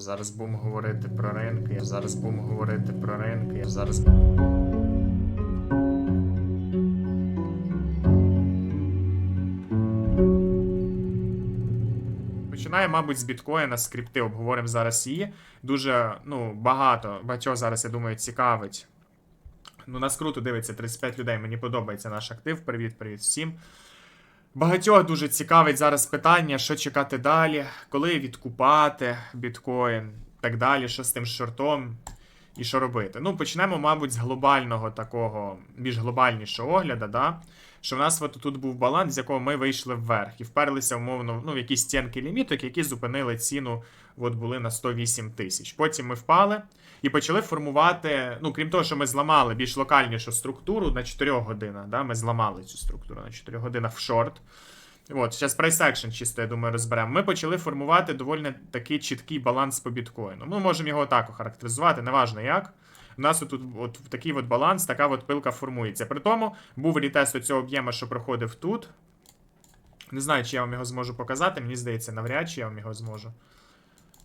Зараз будемо говорити про ринки. Зараз будемо говорити про ринки. Зараз Починаємо, мабуть, з біткоїна, скрипти. Обговоримо зараз її. Дуже ну, багато, багатьох зараз, я думаю, цікавить. Ну, нас круто дивиться 35 людей. Мені подобається наш актив. Привіт, привіт всім. Багатьох дуже цікавить зараз питання, що чекати далі, коли відкупати біткоін, так далі, що з тим шортом і що робити. Ну, почнемо, мабуть, з глобального такого, більш глобальнішого огляду, да? що в нас от тут був баланс, з якого ми вийшли вверх і вперлися, умовно, ну, в якісь стінки ліміток, які зупинили ціну, от були на 108 тисяч. Потім ми впали і почали формувати. Ну, крім того, що ми зламали більш локальнішу структуру на 4 годинах. Да? Ми зламали цю структуру на 4 годинах в шорт. От, зараз price action чисто, я думаю, розберемо. Ми почали формувати доволі такий чіткий баланс по біткоїну. Ми можемо його так охарактеризувати, неважно як. У нас тут от такий от баланс, така от пилка формується. При тому був рітест цього об'єму, що проходив тут. Не знаю, чи я вам його зможу показати. Мені здається, навряд чи я вам його зможу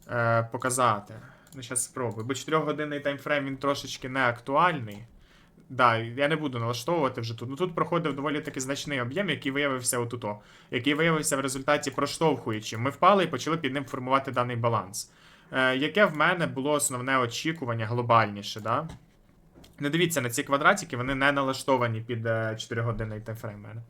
е, показати. Ну, зараз спробую. Бо 4-годинний таймфрейм він трошечки не актуальний. Да, я не буду налаштовувати вже тут. Ну тут проходив доволі таки значний об'єм, який виявився отуто, який виявився в результаті проштовхуючим. Ми впали і почали під ним формувати даний баланс. Е, яке в мене було основне очікування глобальніше, да? Не дивіться на ці квадратики, вони не налаштовані під 4-годинний таймфрейм. в мене.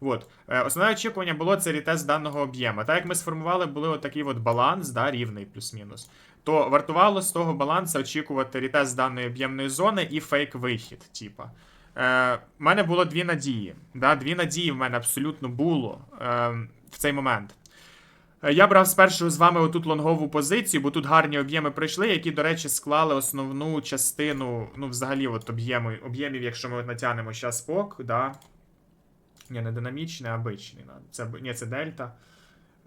От. Е, Основне очікування було це рітест даного об'єму. Так як ми сформували, були отакий от баланс, да, рівний плюс-мінус, то вартувало з того балансу очікувати рітест даної об'ємної зони і фейк-вихід. Типа. Е, мене було дві надії. Да? Дві надії в мене абсолютно було е, в цей момент. Е, Я брав спершу з вами отут лонгову позицію, бо тут гарні об'єми прийшли, які, до речі, склали основну частину, ну, взагалі, от об'ємів, якщо ми от натягнемо зараз пок, да. Ні, не динамічний, а обичний. Це, ні, це дельта.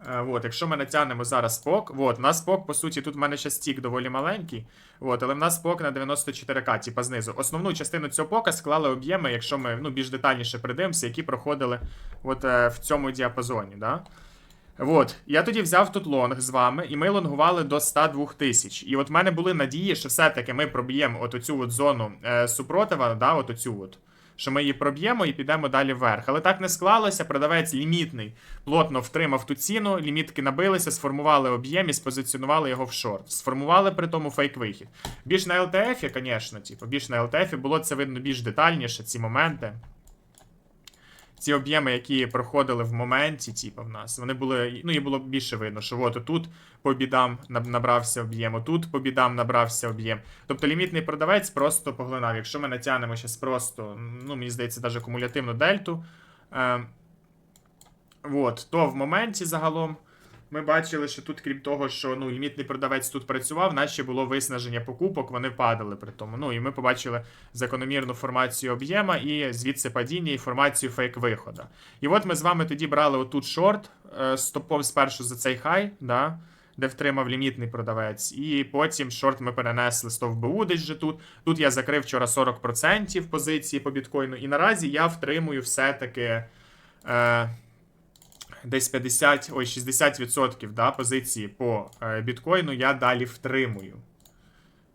Е, от, якщо ми натягнемо зараз пок, от, у нас пок, по суті, тут в мене ще стік доволі маленький, от, але в нас пок на 94к, типа знизу. Основну частину цього пока склали об'єми, якщо ми ну, більш детальніше придивимося, які проходили от, е, в цьому діапазоні. Да? От, я тоді взяв тут лонг з вами, і ми лонгували до 102 тисяч. І от в мене були надії, що все-таки ми проб'ємо от оцю от зону е, супротива, да, от оцю от, що ми її проб'ємо і підемо далі вверх. Але так не склалося. Продавець лімітний плотно втримав ту ціну, лімітки набилися, сформували об'єм і спозиціонували його в шорт. Сформували при тому фейк-вихід. Більш на ЛТФ, звісно, типу, більш на ЛТФ було це видно більш детальніше, ці моменти ці об'єми, які проходили в моменті, типу, в нас, вони були, ну, і було більше видно, що от тут по бідам набрався об'єм, тут по бідам набрався об'єм. Тобто лімітний продавець просто поглинав. Якщо ми натягнемо зараз просто, ну, мені здається, навіть кумулятивну дельту, е, от, то в моменті загалом. Ми бачили, що тут, крім того, що ну, лімітний продавець тут працював, ще було виснаження покупок, вони падали при тому. Ну і ми побачили закономірну формацію об'єма і звідси падіння і формацію фейк-виходу. І от ми з вами тоді брали отут шорт е, стопом спершу за цей хай, да, де втримав лімітний продавець, і потім шорт ми перенесли стовбу десь же тут. Тут я закрив вчора 40% позиції по біткоїну, і наразі я втримую все-таки. Е, десь 50, ой, 60% да, позиції по е, біткоїну я далі втримую.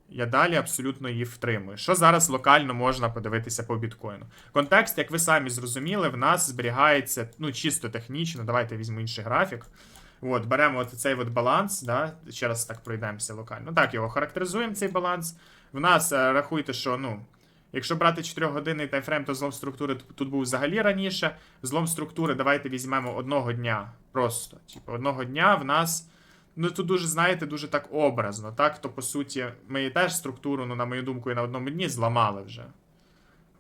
Я далі абсолютно її втримую. Що зараз локально можна подивитися по біткоїну? Контекст, як ви самі зрозуміли, в нас зберігається ну, чисто технічно. Давайте візьму інший графік. От, беремо от цей от баланс, да, ще раз так пройдемося локально. Так, його характеризуємо, цей баланс. В нас е, рахуйте, що ну, Якщо брати 4-годинний таймфрейм, то злом структури тут був взагалі раніше. Злом структури давайте візьмемо одного дня. Просто. Типу, одного дня в нас. Ну тут дуже, знаєте, дуже так образно. Так, то по суті, ми теж структуру, ну, на мою думку, і на одному дні зламали вже.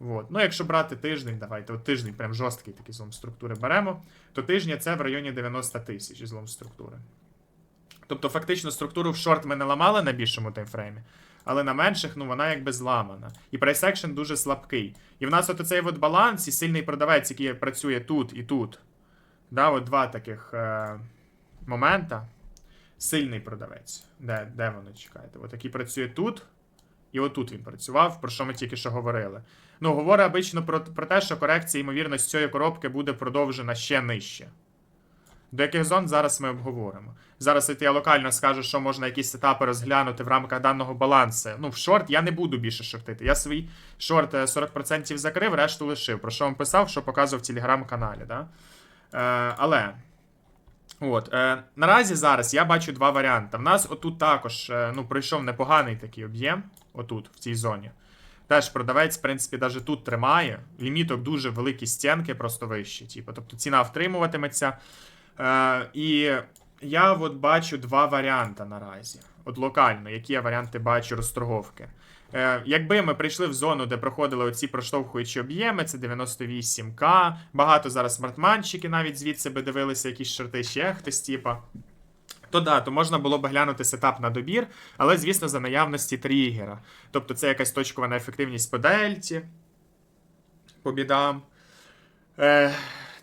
От. Ну, якщо брати тиждень, давайте, от тиждень, прям жорсткий такий злом структури беремо, то тижня це в районі 90 тисяч злом структури. Тобто, фактично, структуру в шорт ми не ламали на більшому таймфреймі, але на менших, ну, вона якби зламана. І price action дуже слабкий. І в нас от цей от баланс і сильний продавець, який працює тут і тут. Да, от два таких е- момента. Сильний продавець. Де, де воно чекаєте? От який працює тут, і отут він працював, про що ми тільки що говорили. Ну, говорить обично про, про те, що корекція, ймовірно, з цієї коробки буде продовжена ще нижче. До яких зон зараз ми обговоримо. Зараз я локально скажу, що можна якісь етапи розглянути в рамках даного балансу. Ну, в шорт я не буду більше шортити. Я свій шорт е, 40% закрив, решту лишив. Про що вам писав, що показував в телеграм-каналі. Да? Е, але. От, е, наразі зараз я бачу два варіанти. В нас отут також е, ну, пройшов непоганий такий об'єм, отут, в цій зоні. Теж продавець, в принципі, навіть тут тримає. Ліміток дуже великі стінки, просто вищі. Типу, тобто ціна втримуватиметься. Е, і я от бачу два варіанти наразі. От локально, які я варіанти бачу розторговки. Е, якби ми прийшли в зону, де проходили оці проштовхуючі об'єми, це 98к. Багато зараз смартманчики навіть звідси би дивилися якісь шорти, ще хтось, типа. То да, то можна було б глянути сетап на добір, але, звісно, за наявності тригера. Тобто це якась точкова неефективність по дельті, по бідам. Е,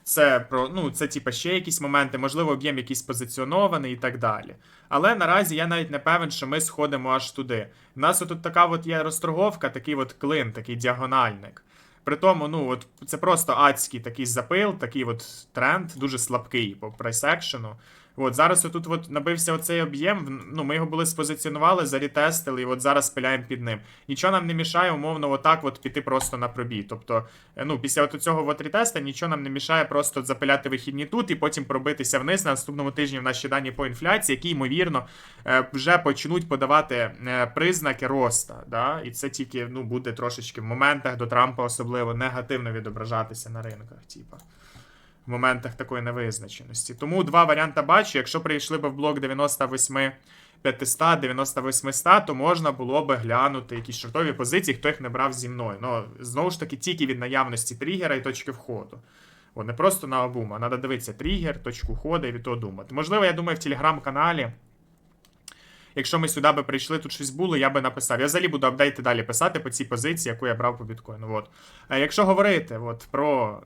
це про, ну, це типа ще якісь моменти, можливо, об'єм якийсь позиціонований і так далі. Але наразі я навіть не певен, що ми сходимо аж туди. У нас отут така от є розторговка, такий от клин, такий діагональник. При тому, ну, от це просто адський такий запил, такий от тренд, дуже слабкий по прайс-екшену. От зараз отут от набився оцей об'єм. Ну, ми його були спозиціонували, зарітестили, і от зараз пиляємо під ним. Нічого нам не мішає, умовно, отак от піти просто на пробій. Тобто, е, ну, після от цього от рітеста нічого нам не мішає просто запиляти вихідні тут і потім пробитися вниз на наступному тижні в наші дані по інфляції, які, ймовірно, е, вже почнуть подавати е, признаки роста. Да? І це тільки ну, буде трошечки в моментах до Трампа особливо негативно відображатися на ринках. Типа. В моментах такої невизначеності. Тому два варіанти бачу. Якщо прийшли б в блок 98 500, 98 100, то можна було би глянути якісь шортові позиції, хто їх не брав зі мною. Ну, знову ж таки, тільки від наявності тригера і точки входу. От, не просто на обум, а треба дивитися тригер, точку входу і від того думати. Можливо, я думаю, в телеграм-каналі. Якщо ми сюди би прийшли, тут щось було, я би написав. Я взагалі буду апдейти далі писати по цій позиції, яку я брав по біткоїну. От. А якщо говорити от, про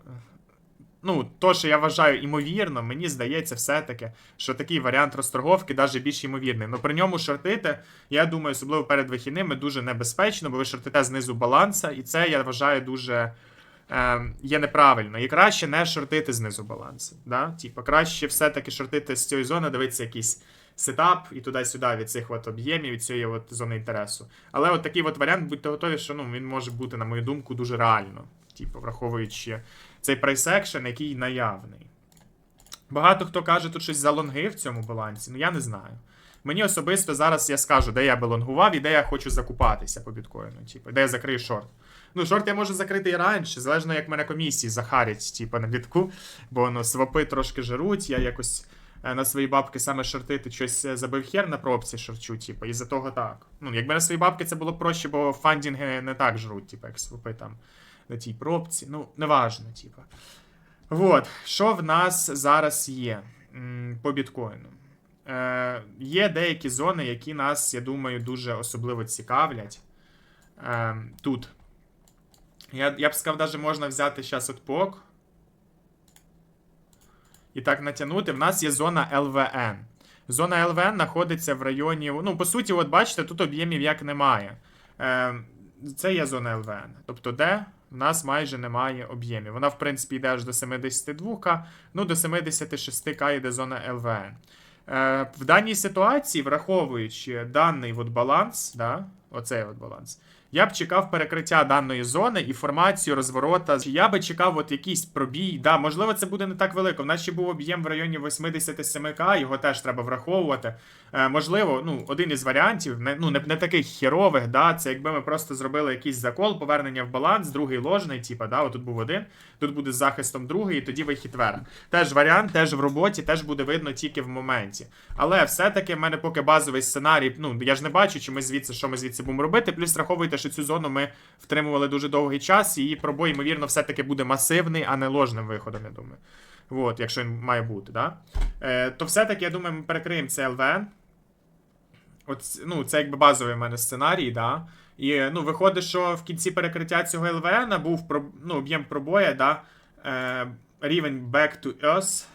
ну, то, що я вважаю імовірно, мені здається, все-таки, що такий варіант розторговки навіть більш ймовірний. Ну при ньому шортити, я думаю, особливо перед вихідними, дуже небезпечно, бо ви шортите знизу баланса, і це я вважаю дуже. Е, є неправильно. І краще не шортити знизу балансу. Да? Типа, краще все-таки шортити з цієї зони, дивитися якийсь сетап і туди-сюди від цих от об'ємів, від цієї от зони інтересу. Але от такий от варіант, будьте готові, що ну, він може бути, на мою думку, дуже реально. Типу, враховуючи цей прайс який наявний. Багато хто каже тут щось за лонги в цьому балансі, ну я не знаю. Мені особисто зараз я скажу, де я би лонгував і де я хочу закупатися по біткоїну, типу, де я закрию шорт. Ну, шорт я можу закрити і раніше, залежно як мене комісії захарять, типу, на бітку, бо ну, свопи трошки жируть, я якось е, на свої бабки саме шортити щось е, забив хер на пробці шорчу, типу, і за того так. Ну, якби на свої бабки це було проще, бо фандінги не так жруть, типу, як свопи там на тій пробці. Ну, неважно, типу. Вот, що в нас зараз є по біткоїну? Е, є деякі зони, які нас, я думаю, дуже особливо цікавлять. Е, тут. Я, я б сказав, навіть можна взяти зараз от пок. І так натягнути. В нас є зона ЛВН. Зона ЛВН знаходиться в районі. Ну, по суті, от бачите, тут об'ємів як немає. Е, це є зона ЛВН. Тобто, де в нас майже немає об'ємів. Вона, в принципі, йде аж до 72К, ну до 76К йде зона ЛВН. Е, в даній ситуації, враховуючи даний от баланс, да, оцей от баланс, я б чекав перекриття даної зони і формацію розворота. Я би чекав от якийсь пробій. Да, можливо, це буде не так велико. В нас ще був об'єм в районі 87к, його теж треба враховувати. Е, можливо, ну, один із варіантів, не, ну, не, не таких херових, да, це якби ми просто зробили якийсь закол, повернення в баланс, другий ложний, типа, да, отут був один, тут буде з захистом другий, і тоді вихід вверх. Теж варіант, теж в роботі, теж буде видно тільки в моменті. Але все-таки в мене поки базовий сценарій, ну, я ж не бачу, чи ми звідси, що ми звідси будемо робити. Плюс враховуйте, що цю зону ми втримували дуже довгий час, і її пробой, ймовірно, все-таки буде масивний, а не ложним виходом, я думаю. От, якщо він має бути, да? Е, то все-таки, я думаю, ми перекриємо це ЛВН. От, ну, це якби базовий в мене сценарій, да. І ну, виходить, що в кінці перекриття цього ЛВН був ну, об'єм пробоя, да, е, рівень back to earth,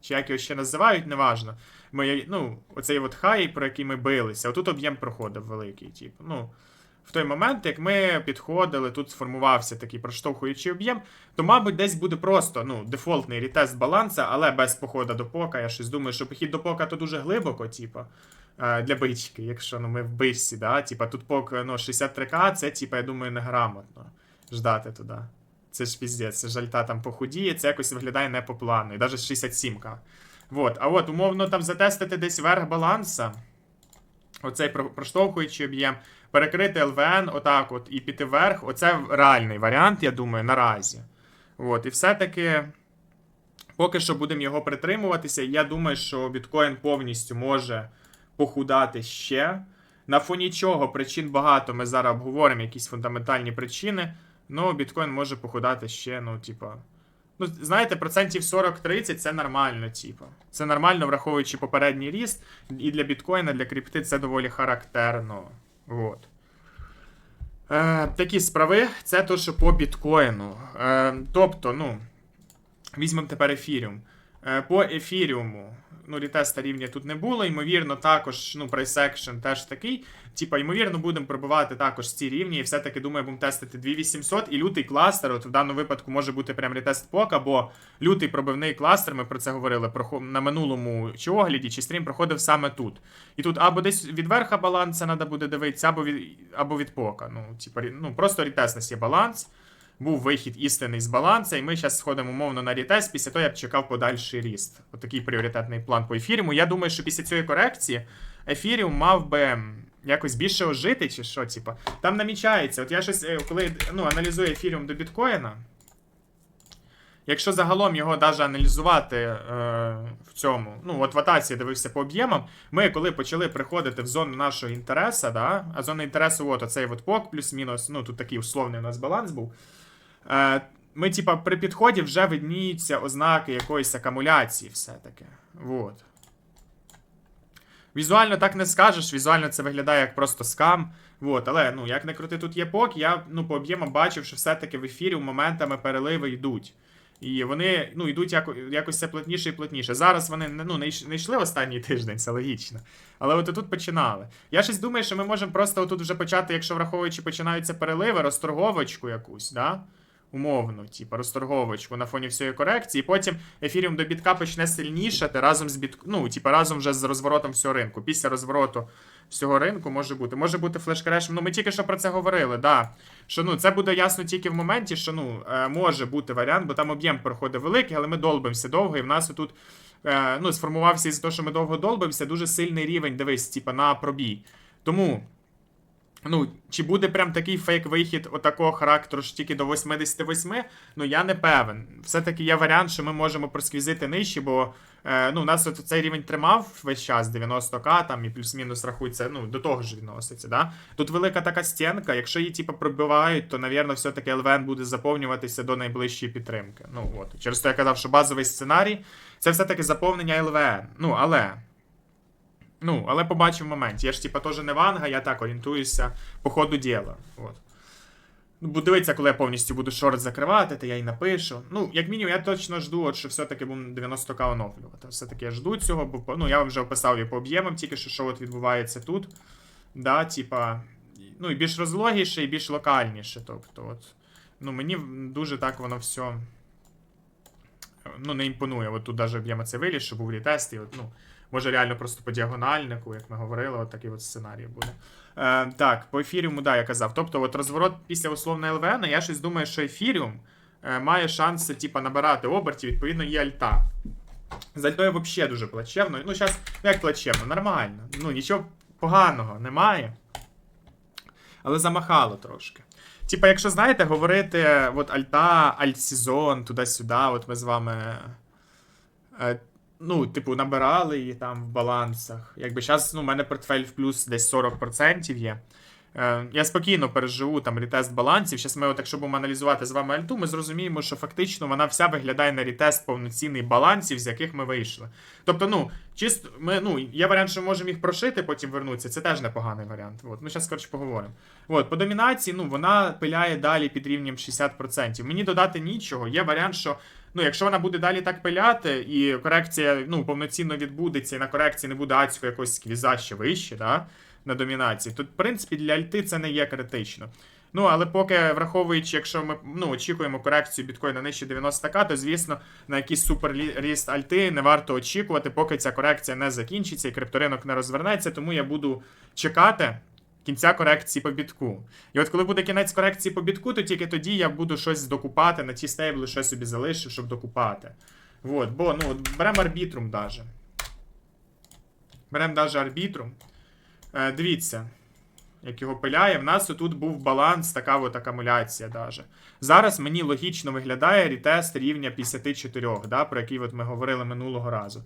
чи як його ще називають, неважно. Ми, ну, оцей от хай, про який ми билися, отут об'єм проходив великий. Типу. Ну, в той момент, як ми підходили, тут сформувався такий проштовхуючий об'єм, то, мабуть, десь буде просто ну, дефолтний рітест баланса, але без походу до пока. Я щось думаю, що похід до пока то дуже глибоко, типа. е, Для бички, якщо ну, ми в бичці, да? типа тут пок ну, 63к, це, типа, я думаю, неграмотно ждати туди. Це ж піздець, це ж альта там похудіє, це якось виглядає не по плану. І навіть 67к. Вот. А от, умовно, там затестити десь верх баланса. Оцей про- проштовхуючий об'єм, перекрити ЛВН, отак от, і піти вверх. Оце реальний варіант, я думаю, наразі. От, і все-таки. Поки що будемо його притримуватися. Я думаю, що біткоін повністю може похудати ще. На фоні чого причин багато. Ми зараз обговоримо якісь фундаментальні причини. Ну, біткоін може похудати ще, ну, типа. Ну, знаєте, процентів 40-30 це нормально, типу. Це нормально, враховуючи попередній ріст. І для біткоїна, для крипти це доволі характерно. Вот. Е, такі справи, це то, що по біткоїну. Е, тобто, ну, візьмемо тепер ефіріум. Е, по ефіріуму, ну, рітеста рівня тут не було. Ймовірно, також, ну, price теж такий. Типа, ймовірно, будемо пробивати також ці рівні, і все-таки думаю, будемо тестити 2800 і лютий кластер. От в даному випадку може бути прям ретест пок, або лютий пробивний кластер. Ми про це говорили прохо- на минулому чи огляді, чи стрім проходив саме тут. І тут або десь від верха баланса треба буде дивитися, або від, або від пока. Ну, типа, ну просто рітесність є баланс. Був вихід істинний з баланса, і ми зараз сходимо умовно на рітест, після того я б чекав подальший ріст. Отакий пріоритетний план по ефіріуму. Я думаю, що після цієї корекції ефіріум мав би якось більше ожити, чи що, типа. Там намічається. От я щось, е, коли ну, аналізую ефіріум до біткоїна. Якщо загалом його даже аналізувати е, в цьому, ну от в атаці дивився по об'ємам, ми коли почали приходити в зону нашого інтересу, да, а зона інтересу, от оцей от пок, плюс-мінус, ну тут такий условний у нас баланс був. Е, ми, типа, при підході вже видніються ознаки якоїсь акумуляції, все-таки. Вот. Візуально так не скажеш, візуально це виглядає як просто скам. Вот, але ну, як не крути, тут є пок, я ну, по об'ємам бачив, що все-таки в ефірі моментами переливи йдуть. І вони ну, йдуть яко, якось все плотніше і плотніше. Зараз вони ну, не йш- не йшли останній тиждень, це логічно. Але от тут починали. Я щось думаю, що ми можемо просто отут вже почати, якщо враховуючи починаються переливи, розторговочку якусь, да? Умовно, типу, розторговочку на фоні всієї корекції, потім ефіріум до бітка почне сильнішати разом з бітк... ну, типу, разом вже з розворотом всього ринку. Після розвороту всього ринку може бути. Може бути флеш-креш. Ну, ми тільки що про це говорили, да. Що ну, це буде ясно тільки в моменті, що ну, е, може бути варіант, бо там об'єм проходить великий, але ми долбимося довго, і в нас отут е, ну, сформувався із того, що ми довго долбимося, дуже сильний рівень, дивись, типу, на пробій. Тому. Ну, чи буде прям такий фейк-вихід отакого характеру ж тільки до 88, ну я не певен. Все-таки є варіант, що ми можемо просквізити нижче, бо е, ну, у нас от цей рівень тримав весь час 90к, там і плюс-мінус рахується, ну, до того ж відноситься. Да? Тут велика така стінка, якщо її типу, пробивають, то, навірно, все-таки ЛВН буде заповнюватися до найближчої підтримки. Ну, от. Через те я казав, що базовий сценарій це все-таки заповнення ЛВН. Ну, але. Ну, але побачив в моменті. Я ж типа теж не ванга, я так орієнтуюся по ходу діла. От. Ну, дивитися, коли я повністю буду шорт закривати, то я й напишу. Ну, як мінімум, я точно жду, от, що все-таки будемо 90к оновлювати. Все-таки я жду цього, бо ну, я вам вже описав і по об'ємам, тільки що, що от відбувається тут. Да, типа, ну, і більш розлогіше, і більш локальніше. Тобто, от, ну, мені дуже так воно все. Ну, не імпонує. От тут навіть об'єм це виліз, що був рітест, і от, ну, Може, реально просто по діагональнику, як ми говорили, от такий от сценарій буде. Е, так, по ефіріуму, да, я казав. Тобто, от розворот після условної ЛВН, я щось думаю, що ефіріум е, має шанси, типа, набирати обертів, відповідно, є альта. З альтою взагалі дуже плачевно. Ну, зараз, ну як плачевно, нормально. Ну, нічого поганого немає. Але замахало трошки. Типа, якщо знаєте, говорити от альта, альтсезон, туди-сюди, от ми з вами. Ну, типу, набирали її там в балансах. Якби зараз, ну, у мене портфель в плюс десь 40% є. Е, я спокійно переживу там рітест балансів. Зараз ми, от, якщо будемо аналізувати з вами альту, ми зрозуміємо, що фактично вона вся виглядає на рітест повноцінний балансів, з яких ми вийшли. Тобто, ну, чисто, ми, ну, є варіант, що ми можемо їх прошити, потім вернутися. Це теж непоганий варіант. От. Ну, зараз, коротше, поговоримо. От, по домінації, ну, вона пиляє далі під рівнем 60%. Мені додати нічого. Є варіант, що Ну, якщо вона буде далі так пиляти, і корекція ну, повноцінно відбудеться, і на корекції не буде адського якогось сквіза ще вище, да? на домінації. Тут, в принципі, для альти це не є критично. Ну, але поки враховуючи, якщо ми ну, очікуємо корекцію біткоїна нижче 90к, то звісно на якийсь суперліст альти не варто очікувати, поки ця корекція не закінчиться і крипторинок не розвернеться. Тому я буду чекати кінця корекції по бітку. І от коли буде кінець корекції по бітку, то тільки тоді я буду щось докупати на ті стейбли, що я собі залишив, щоб докупати. Вот, бо ну, от беремо арбітрум даже. Беремо даже арбітрум. Е, дивіться, як його пиляє. В нас тут був баланс, така от акумуляція. даже. Зараз мені логічно виглядає рітест рівня 54, да, про який от ми говорили минулого разу.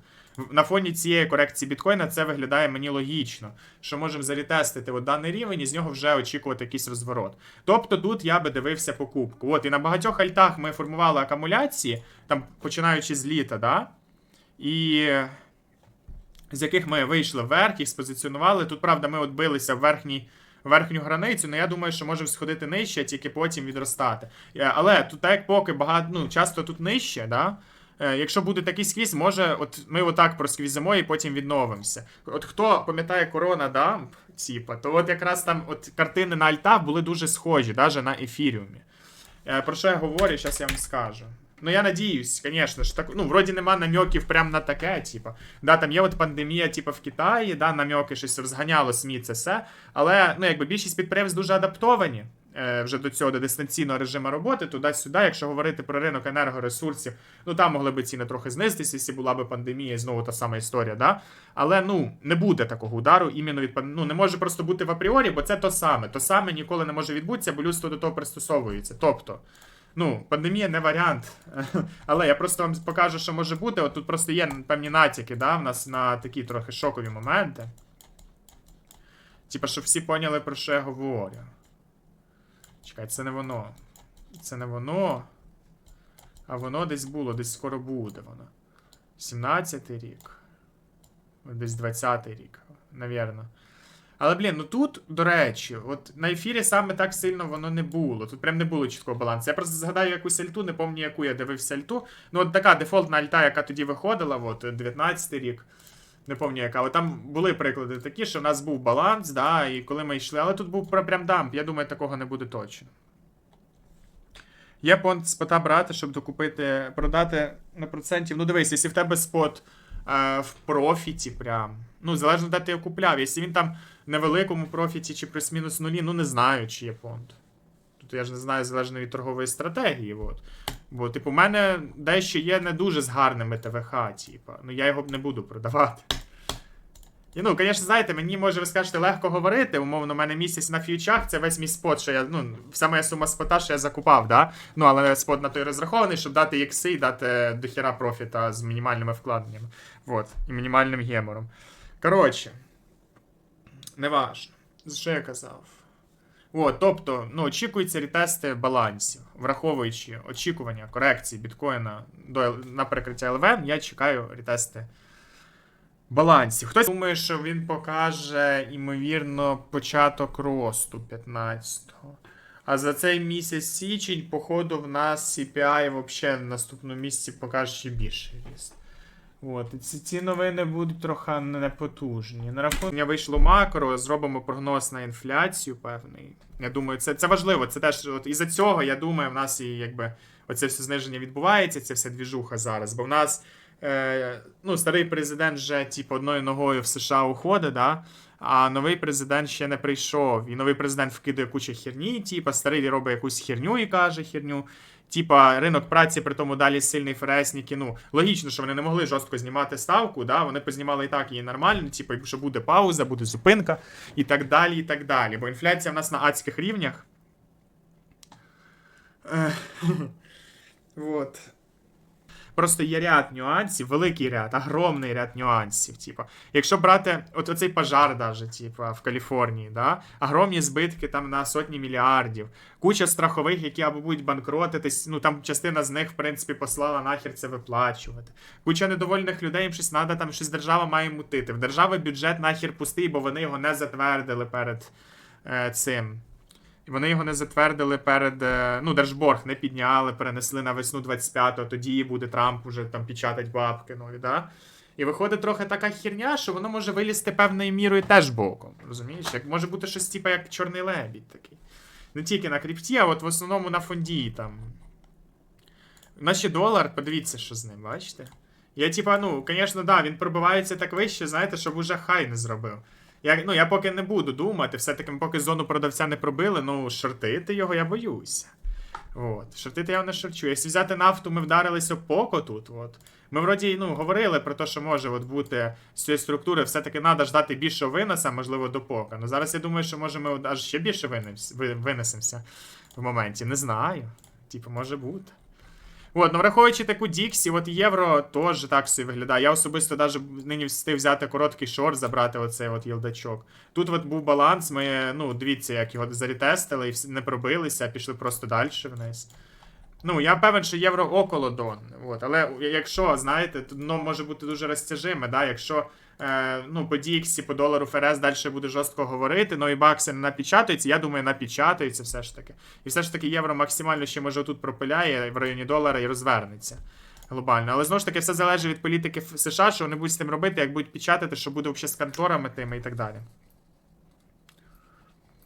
На фоні цієї корекції біткоїна це виглядає мені логічно, що можемо зарітестити от даний рівень і з нього вже очікувати якийсь розворот. Тобто тут я би дивився покупку. От і на багатьох альтах ми формували акумуляції, там починаючи з літа, да? і з яких ми вийшли вверх, їх спозиціонували. Тут, правда, ми от билися в верхній. Верхню границю, але я думаю, що можемо сходити нижче, тільки потім відростати. Е, Але тут, так як поки багато, ну, часто тут нижче, да? Е, Якщо буде такий сквіз, може, от ми отак просквізимо і потім відновимося. От хто пам'ятає корона дамп, типа, то от якраз там от картини на альтах були дуже схожі, навіть на ефіріумі. Е, Про що я говорю, зараз я вам скажу. Ну, я надіюсь, звісно ж, так, ну, вроді нема намеків прям на таке, типа. Да, там є от пандемія, типа, в Китаї, да, намеки, щось розганяло СМІ, це все. Але, ну, якби більшість підприємств дуже адаптовані вже до цього, до дистанційного режиму роботи, туди-сюди, якщо говорити про ринок енергоресурсів, ну там могли б ціни трохи знизитися, якщо була б пандемія, і знову та сама історія, да? Але ну не буде такого удару іменно від ну, не може просто бути в апріорі, бо це то саме. То саме ніколи не може відбутися, бо людство до того пристосовується. Тобто. Ну, пандемія не варіант. Але я просто вам покажу, що може бути. От тут просто є певні натяки, да, в нас на такі трохи шокові моменти. Типа, щоб всі поняли, про що я говорю. Чекай, це не воно. Це не воно. А воно десь було, десь скоро буде воно. 17-й рік. Десь 20-й рік, навірно. Але, блін, ну тут, до речі, от на ефірі саме так сильно воно не було. Тут прям не було чіткого балансу. Я просто згадаю якусь альту, не пам'ятаю, яку я дивився альту. Ну, от така дефолтна альта, яка тоді виходила, от 19-й рік. Не пам'ятаю яка, але там були приклади такі, що в нас був баланс, да, і коли ми йшли, але тут був прям дамп, я думаю, такого не буде точно. Є понт спота брати, щоб докупити, продати на процентів. Ну, дивись, якщо в тебе спот е, в профіті, прям. Ну, залежно де ти його купляв. Якщо він там в невеликому профіті чи плюс-мінус нулі, ну не знаю, чи є понт. Тут я ж не знаю, залежно від торгової стратегії. От. Бо, типу, у мене дещо є не дуже з гарними ТВХ, типу. Ну я його б не буду продавати. І ну, звісно, знаєте, мені може ви скажете легко говорити. Умовно, у мене місяць на фьючах, це весь мій спот, що я, ну, вся моя сума спота, що я закупав, да? Ну, але спот на той розрахований, щоб дати ікси і дати дохіра профіта з мінімальними вкладеннями. Вот, і мінімальним гемором. Коротше, неважно. Що я казав? От, тобто, ну, очікуються ретести балансів, враховуючи очікування корекції біткоїна до, на перекриття ЛВН, я чекаю ретести балансів. Хтось думає, що він покаже, ймовірно, початок росту 15-го. А за цей місяць січень, походу, в нас CPI взагалі в наступному місяці покаже ще більший ріст. От, ці, ці новини будуть трохи непотужні. На рахунок вийшло макро, зробимо прогноз на інфляцію певний. Я думаю, це, це важливо. Це теж от із-за цього, я думаю, в нас і якби оце все зниження відбувається, це все двіжуха зараз. Бо в нас е, ну, старий президент вже типу, одною ногою в США уходить, да? А новий президент ще не прийшов. І новий президент вкидає кучу херні, типу, старий робить якусь херню і каже херню. Типа ринок праці, при тому далі сильний ФРСніки. Ну, логічно, що вони не могли жорстко знімати ставку, да? вони познімали і так її нормально, типу, що буде пауза, буде зупинка і так далі. і так далі. Бо інфляція в нас на адських рівнях. Вот. Просто є ряд нюансів, великий ряд, огромний ряд нюансів. Типу. Якщо брати от оцей пожар, даже, типу, в Каліфорнії, да? огромні збитки там на сотні мільярдів, куча страхових, які або будуть банкротитись, ну там частина з них, в принципі, послала нахер це виплачувати. Куча недовольних людей, їм щось треба, там щось держава має мутити. В держави бюджет нахер пустий, бо вони його не затвердили перед е, цим. І вони його не затвердили перед. е, Ну, держборг не підняли, перенесли на весну 25-го, тоді буде Трамп уже там печатать бабки нові, да? І виходить трохи така херня, що воно може вилізти певною мірою теж боком. Розумієш? Як може бути щось типу як чорний лебідь такий. Не тільки на крипті, а от в основному на фонді там. Наші долар, подивіться, що з ним, бачите? Я, типа, ну, звісно, да, він пробивається так вище, знаєте, щоб уже хай не зробив. Я, ну, я поки не буду думати, все-таки поки зону продавця не пробили, ну, шортити його я боюся. От. Шортити я не шорчу. Якщо взяти нафту, ми вдарилися поко тут. От. Ми вроді ну, говорили про те, що може от бути з цієї структури, все-таки треба ждати більшого виноса, можливо, до пока. Ну зараз я думаю, що може ми аж ще більше винесемося в моменті. Не знаю. Типу, може бути. От, ну враховуючи таку Діксі, от євро теж так собі виглядає. Я особисто навіть нині встиг взяти короткий шорт, забрати оцей от їлдачок. Тут от був баланс, ми, ну, дивіться, як його зарітестили і не пробилися, а пішли просто далі вниз. Ну, я певен, що євро около дон. От. Але якщо, знаєте, дно може бути дуже розтяжиме, да? якщо ну, по Діксі, по долару ФРС далі буде жорстко говорити, ну і бакси не напечатаються, я думаю, напечатаються все ж таки. І все ж таки євро максимально ще може тут пропиляє в районі долара і розвернеться. Глобально. Але знову ж таки, все залежить від політики США, що вони будуть з тим робити, як будуть печатати, що буде взагалі з конторами тими і так далі.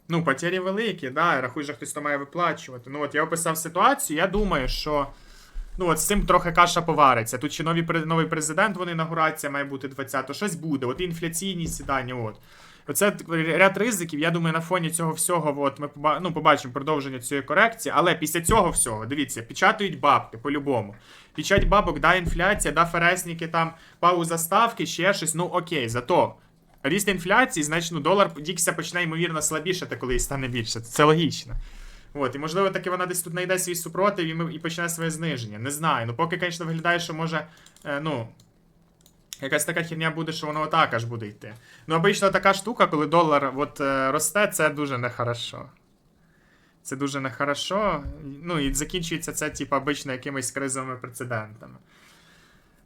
Ну, потері великі, да, рахуй же, хтось то має виплачувати. Ну, от я описав ситуацію, я думаю, що. Ну, от з цим трохи каша повариться. Тут ще нові, новий президент, вони інаугурація має бути 20-го, щось буде. От інфляційні сідання, от. Оце ряд ризиків. Я думаю, на фоні цього всього, от ми ну, побачимо продовження цієї корекції. Але після цього всього, дивіться, печатають бабки по-любому. Печать бабок, да, інфляція, да, фересники, там, пауза ставки, ще щось. Ну окей, зато. Ріст інфляції, значить, ну, долар дікся почне ймовірно слабішати, коли стане більше. Це логічно. От, і можливо, таки вона десь тут знайде свій супротив і, ми, і почне своє зниження. Не знаю. Ну, поки, звісно, виглядає, що може, е, ну. Якась така херня буде, що воно отак аж буде йти. Ну, обично така штука, коли долар от, е, росте, це дуже нехорошо. Це дуже нехорошо. Ну, і закінчується це, типу, обично якимись кризовими прецедентами.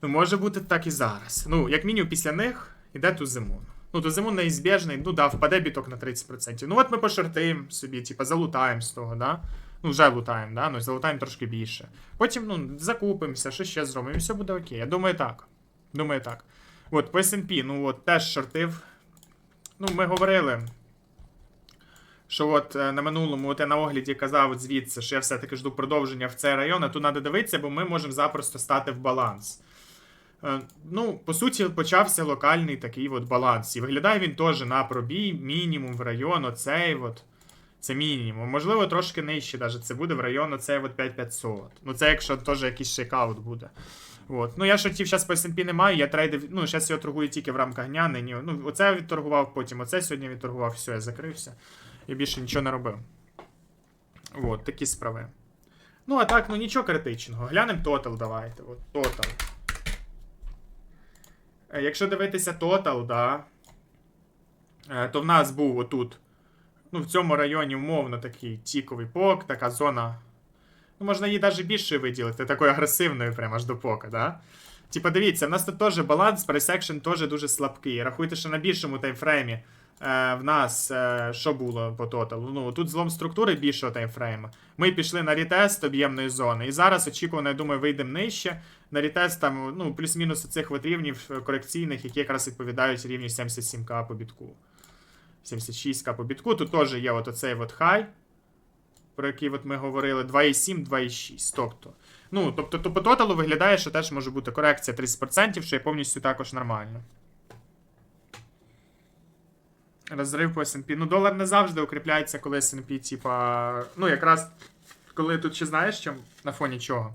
Ну, може бути так і зараз. Ну, як мінімум, після них йде тузимун. Ну, тузимун неізбіжний, ну да, впаде біток на 30%. Ну, от ми пошортуємо собі, типу, залутаємо з того, да? Ну, вже лутаємо, да? Ну, залутаємо трошки більше. Потім, ну, закупимося, що ще зробимо, і все буде окей. Я думаю, так. Думаю, так. От, по S&P, ну от теж шортив. Ну, ми говорили. Що от е, на минулому от я на огляді казав от звідси, що я все-таки жду продовження в цей район, а тут треба дивитися, бо ми можемо запросто стати в баланс. Е, Ну, по суті, почався локальний такий от баланс. І виглядає він теж на пробій, мінімум в район, оцей от. Це мінімум. Можливо, трошки нижче, навіть це буде в район оцей от 5500. Ну, це якщо теж якийсь шейкаут буде. От. Ну, я шортів зараз по S&P не маю, я трейдив, ну, зараз його торгую тільки в рамках дня, нині. Ну, оце я відторгував, потім оце сьогодні відторгував, все, я закрився. І більше нічого не робив. От, такі справи. Ну, а так, ну нічого критичного. Глянемо тотал, давайте. От, тотал. Е, Якщо дивитися тотал, да, е, то в нас був отут, ну, в цьому районі умовно такий тіковий пок, така зона. Ну, можна її навіть більше виділити, такою агресивною, прямо аж до пока, да? Типа, дивіться, в нас тут теж баланс, пресекшн теж дуже слабкий. Рахуйте, що на більшому таймфреймі в нас е, що було по тоталу? Ну, тут злом структури більшого таймфрейму. Ми пішли на рітест об'ємної зони. І зараз очікувано, я думаю, вийдемо нижче. На рітест там, ну, плюс-мінус цих от рівнів е, корекційних, які якраз відповідають рівню 77к по бітку. 76к по бітку. Тут теж є от оцей от хай про який от ми говорили, 2,7, 2,6. Тобто, ну, тобто, то по тоталу виглядає, що теж може бути корекція 30%, що є повністю також нормально. Розрив по S&P. Ну, долар не завжди укріпляється, коли S&P, типа. Ну, якраз, коли тут ще знаєш, що, на фоні чого.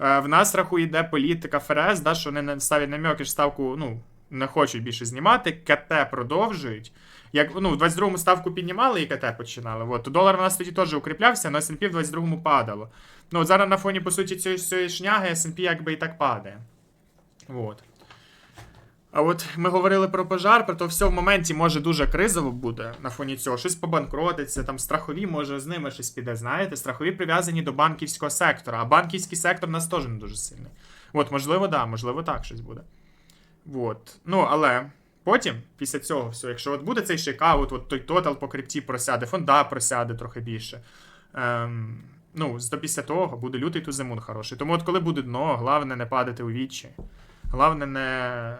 Е, в нас рахує йде політика ФРС, да, що вони ставлять намеки, ставку, ну, не хочуть більше знімати, КТ продовжують. Як ну, в 22-му ставку піднімали і КТ починали. От, долар в нас тоді теж укріплявся, але S&P в 22-му падало. Ну, от зараз на фоні, по суті, цієї шняги S&P якби і так падає. От. А от ми говорили про пожар, про то все в моменті може дуже кризово буде на фоні цього. Щось побанкротиться, там страхові, може з ними щось піде, знаєте. Страхові прив'язані до банківського сектора, а банківський сектор нас теж не дуже сильний. От, можливо, да, можливо, так щось буде. От. Ну, але потім, після цього, все, якщо от буде цей шейкаут, от той тотал по крипті просяде, фонда просяде трохи більше. Ем, ну, то після того буде лютий тузимун хороший. Тому от коли буде дно, головне не падати у вічі. Головне не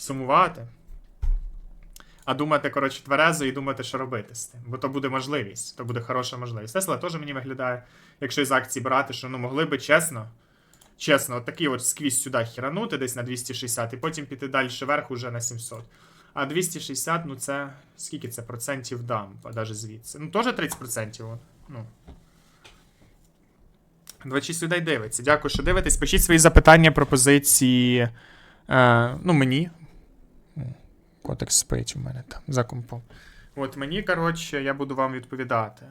сумувати, а думати, коротше, тверезо і думати, що робити з тим. Бо то буде можливість, то буде хороша можливість. Тесла теж мені виглядає, якщо із акцій брати, що ну могли би чесно. Чесно, от такий от сквізь сюди хіранути десь на 260, і потім піти далі вверх уже на 700. А 260, ну це скільки це процентів дам, навіть звідси. Ну, теж 30%. от, Ну. 26 людей дивиться. Дякую, що дивитесь. Пишіть свої запитання, пропозиції. Е, ну, мені. Котик спить у мене там за компом. От мені, коротше, я буду вам відповідати.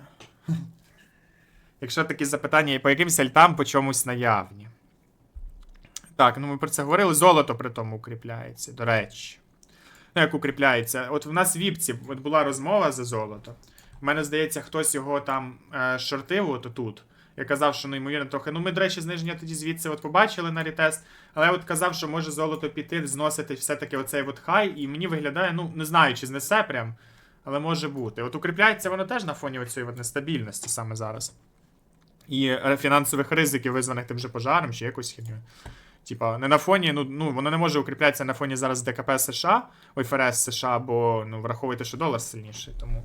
Якщо такі запитання по якимсь альтам по чомусь наявні. Так, ну ми про це говорили. Золото при тому укріпляється, до речі. Ну, як укріпляється. От в нас в Віпці от була розмова за золото. У мене здається, хтось його там е, шортив, от тут. Я казав, що ну, ймовірно, трохи. Ну, ми, до речі, зниження тоді звідси от побачили на рітест. Але я от казав, що може золото піти, зносити все-таки оцей от хай, і мені виглядає, ну, не знаю, чи знесе прям, але може бути. От укріпляється воно теж на фоні оцієї от нестабільності саме зараз. І е, фінансових ризиків, визваних тим же пожаром, чи якось хідню. Типа, не на фоні, ну, ну воно не може укріплятися на фоні зараз ДКП США, ой, ФРС США, бо ну, враховуйте, що долар сильніший, тому.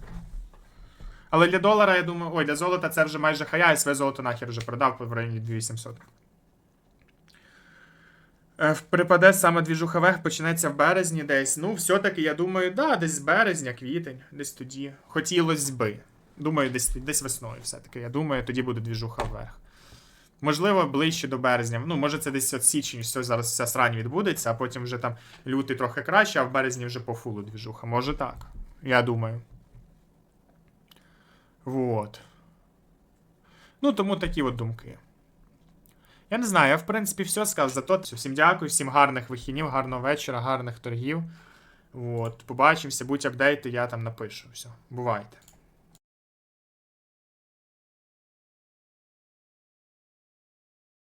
Але для долара, я думаю, ой, для золота це вже майже хая, і своє золото нахер вже продав в районі 2800. Е, Припаде саме двіжуха вверх, почнеться в березні десь. Ну, все-таки, я думаю, да, десь з березня, квітень, десь тоді. Хотілося би. Думаю, десь, десь весною все-таки. Я думаю, тоді буде двіжуха вверх. Можливо, ближче до березня. Ну, може, це десь от січень, все зараз вся срань відбудеться, а потім вже там лютий трохи краще, а в березні вже по фулу двіжуха. Може так. Я думаю. Вот. Ну, тому такі от думки. Я не знаю, я в принципі все сказав. Зато всім дякую, всім гарних вихіднів, гарного вечора, гарних торгів. От, побачимося, будь апдейти, я там напишу. Все, бувайте.